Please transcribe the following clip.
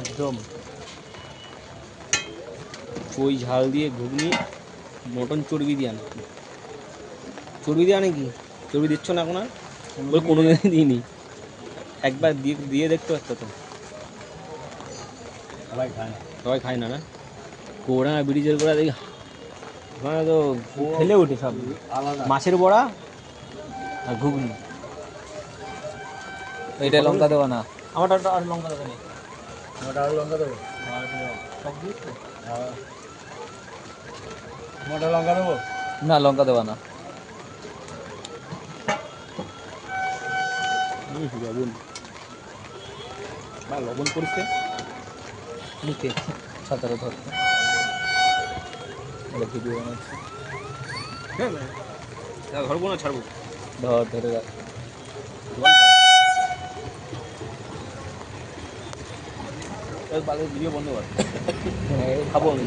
একদম। ওই ঝাল দিয়ে ঘুগনি মটন চর্বি দিয়ে আনে। চর্বি দিয়ে আনে কি? চর্বি দিচ্ছ না এখন আর? বলে কোনো দিনই দিইনি। একবার দিয়ে দিয়ে দেখতে পারতো তো। সবাই খায় না। সবাই খায় না না? কোড়াঙ্গা ব্রিজের গোড়া দেখি। ওখানে তো ফেলে ওঠে সব। মাছের বড়া আর ঘুগনি। এটা লঙ্কা দেবো না। আমারটা আর লঙ্কা দেবে মোটা আলু লঙ্কা দেবো? হ্যাঁ। মোটা লঙ্কা দেবো? না লঙ্কা দেবো না। লবণ। বা লবণ পড়ছে নিতে সাঁতারে ধরতে ভিডিও বানাচ্ছি। হ্যাঁ ধরবো না ছাড়বো। ধর ধরে রাখ। ভিডিও বন্ধ কর। খাব আমি।